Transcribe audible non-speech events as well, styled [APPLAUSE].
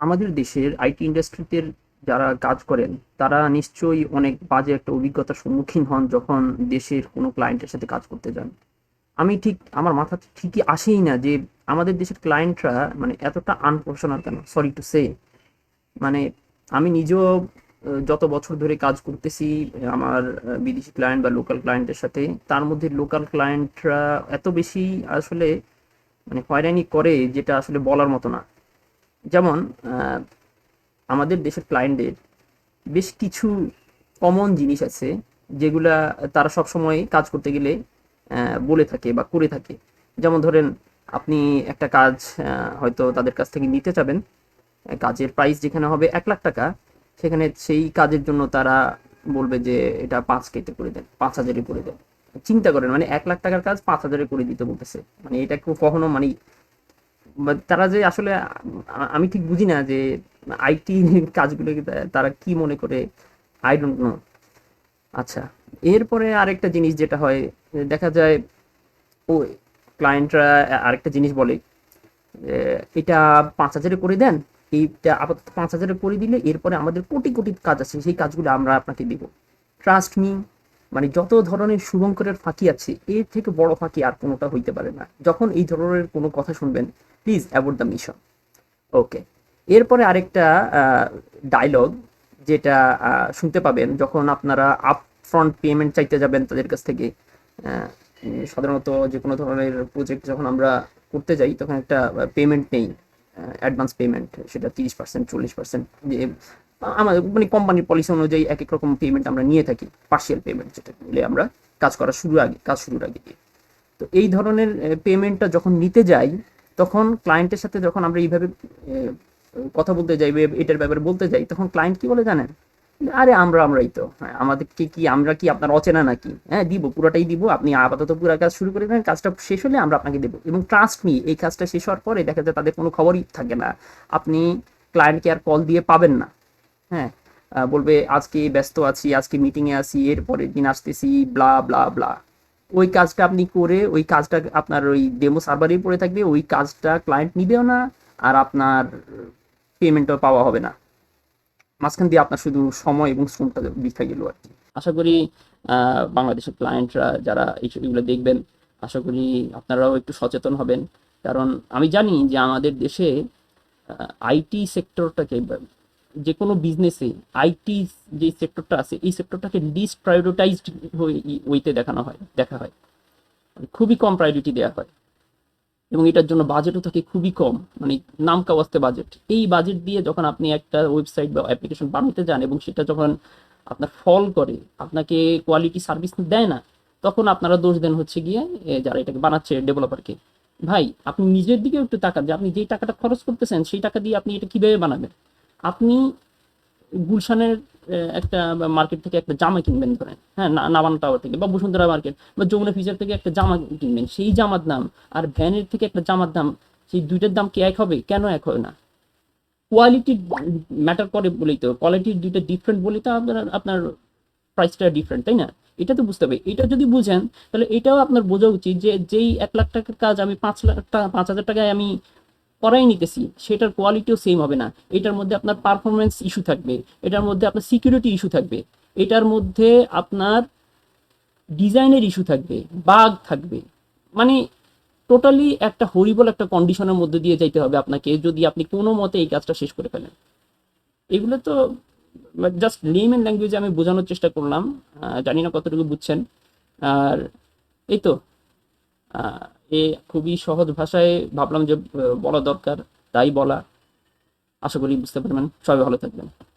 আমাদের দেশের আইটি ইন্ডাস্ট্রিতে যারা কাজ করেন, তারা নিশ্চয়ই অনেক বাজে একটা অভিজ্ঞতার সম্মুখীন হন যখন দেশের কোনো ক্লায়েন্টের সাথে কাজ করতে যান। আমি ঠিক, আমার মাথাতে ঠিকই আসেই না যে আমাদের দেশের ক্লায়েন্টরা মানে এতটা আনপ্রফেশনাল কেন? সরি টু সে মানে আমি নিজেও যত বছর ধরে কাজ করতেছি আমার বিদেশি ক্লায়েন্ট বা লোকাল ক্লায়েন্টের সাথে, তার মধ্যে লোকাল ক্লায়েন্টরা এত বেশি আসলে মানে হয়রানি করে যেটা আসলে বলার মতো না। যেমন আমাদের দেশের ক্লায়েন্টদের বেশ কিছু কমন জিনিস আছে যেগুলা তারা সব সময় কাজ করতে গেলে বলে থাকে বা করে থাকে। যেমন ধরেন, আপনি একটা কাজ হয়তো তাদের কাছ থেকে নিতে চাবেন, কাজের প্রাইস যেখানে হবে এক লাখ টাকা, সেখানে সেই কাজের জন্য তারা বলবে যে এটা পাঁচ কেতে করে দেন, পাঁচ হাজারে করে দেন। চিন্তা করেন মানে এক লাখ টাকার কাজ পাঁচ হাজারে করে দিতে বলতেছে। মানে এটা কখনো মানে তারা যে আসলে আমি ঠিক বুঝি না যে আইটি [LAUGHS] কাজগুলোকে তারা কি মনে করে? আই ডোন্ট নো আচ্ছা এরপরে আরেকটা জিনিস যেটা হয়, দেখা যায়, ও ক্লায়েন্টরা আরেকটা জিনিস বলে এটা পাঁচ হাজারে করে দেন, এইটা আপাতত পাঁচ হাজারে করে দিলে এরপরে আমাদের কোটি কোটি কাজ আছে, সেই কাজগুলো আমরা আপনাকে দিব। ট্রাস্ট মি মানে যত ধরনের শুভঙ্করের ফাঁকি আছে, এর থেকে বড় ফাঁকি আর কোনোটা হইতে পারে না। যখন এই ধরনের কোনো কথা শুনবেন please abort the mission okay এরপরে আরেকটা ডায়লগ যেটা শুনতে পাবেন যখন আপনারা আপ ফ্রন্ট পেমেন্ট চাইতে যাবেন তাদের কাছ থেকে। সাধারণত যে কোনো ধরনের প্রজেক্ট যখন আমরা করতে যাই, তখন একটা পেমেন্ট নেই। অ্যাডভান্স পেমেন্ট সেটা তিরিশ পার্সেন্ট চল্লিশ পার্সেন্ট যে আমাদের মানে কোম্পানির পলিসি অনুযায়ী এক এক রকম পেমেন্ট আমরা নিয়ে থাকি পার্শিয়াল পেমেন্ট যেটা বলে আমরা কাজ করা শুরু আগে, কাজ শুরুর আগে দিয়ে। তো এই ধরনের পেমেন্টটা যখন নিতে যাই, তখন ক্লায়েন্টের সাথে যখন আমরা এইভাবে কথা বলতে যাই এটার ব্যাপারে বলতে যাই, তখন ক্লায়েন্ট কি বলে জানেন? আরে আমরা, আমরাই তো। হ্যাঁ আমাদেরকে কি, আমরা কি আপনার অচেনা নাকি? হ্যাঁ দিব, পুরোটাই দিব। আপনি আপাতত পুরো কাজ শুরু করে দেন, কাজটা শেষ হলে আমরা আপনাকে দেবো। এবং ট্রাস্ট মি এই কাজটা শেষ হওয়ার পরে দেখা যায় তাদের কোনো খবরই থাকে না। আপনি ক্লায়েন্ট কেয়ার কল দিয়ে পাবেন না। হ্যাঁ বলবে, আজকে ব্যস্ত আছি, আজকে মিটিংয়ে আছি এরপরে দিন আসতেছি ব্লা ব্লা ব্লা ওই কাজটা আপনি করে, ওই কাজটা আপনার ওই ডেমো সার্ভারেই পড়ে থাকবে, ওই কাজটা ক্লায়েন্ট নিবেও না, আর আপনার পেমেন্টও পাওয়া হবে না। মাঝখান দিয়ে আপনার শুধু সময় এবং শ্রমটা বৃথা গেল আর কি। আশা করি বাংলাদেশের ক্লায়েন্টরা যারা এইসব এগুলো দেখবেন, আশা করি আপনারাও একটু সচেতন হবেন। কারণ আমি জানি যে আমাদের দেশে আইটি সেক্টরটাকে যে কোনো বিজনেসে আইটি যে সেক্টরটা আছে, এই সেক্টরটাকে লিস্ট প্রায়োরিটাইজড ওইতে দেখানো হয়, দেখা হয়। মানে খুবই কম প্রায়োরিটি দেওয়া হয়। এবং এটার জন্য বাজেটও থাকে খুবই কম মানে নাম কাওয়াস্তে বাজেট এই বাজেট দিয়ে যখন আপনি একটা ওয়েবসাইট বা অ্যাপ্লিকেশন বানাতে যান এবং সেটা যখন আপনার ফল করে, আপনাকে কোয়ালিটি সার্ভিস দেয় না, তখন আপনারা দোষ দেন হচ্ছে গিয়ে যারা এটাকে বানাচ্ছে ডেভেলপারকে ভাই, আপনি নিজের দিকেও একটু তাকান যে আপনি যেই টাকাটা খরচ করতেছেন, সেই টাকা দিয়ে আপনি এটা কীভাবে বানাবেন? আপনি গুলশানের একটা মার্কেট থেকে একটা জামা কিনবেন ধরেন হ্যাঁ নাবান টাওয়ার থেকে বা বসুন্ধরা মার্কেট বা যমুনা ফিচার থেকে একটা জামা কিনবেন, সেই জামার দাম আর ভ্যানের থেকে একটা জামার দাম, সেই দুইটার দাম কি এক হবে? কেন এক হবে না? কোয়ালিটি ম্যাটার করে বলেই তো কোয়ালিটির দুইটা ডিফারেন্ট বলেই তো আপনার আপনার প্রাইসটা ডিফারেন্ট তাই না? এটা তো বুঝতে হবে। এটা যদি বুঝেন, তাহলে এটাও আপনার বোঝা উচিত যে, যেই এক লাখ টাকার কাজ আমি পাঁচ লাখ টাকা পাঁচ হাজার টাকায় আমি করাই নিতেছি, সেটার কোয়ালিটিও সেম হবে না। এটার মধ্যে আপনার পারফরমেন্স ইস্যু থাকবে, এটার মধ্যে আপনার সিকিউরিটি ইস্যু থাকবে, এটার মধ্যে আপনার ডিজাইনের ইস্যু থাকবে বাগ থাকবে। মানে টোটালি একটা হরিবল একটা কন্ডিশনের মধ্যে দিয়ে যাইতে হবে আপনাকে, যদি আপনি কোনো মতে এই কাজটা শেষ করে ফেলেন। এগুলো তো জাস্ট নেম অ্যান্ড ল্যাঙ্গুয়েজে আমি বোঝানোর চেষ্টা করলাম জানি না কতটুকু বুঝছেন। আর এই তো। এ খুবই সহজ ভাষায় ভাবলাম যে বলা দরকার, তাই বলা। আশা করি বুঝতে পারবেন। সবাই ভালো থাকবেন।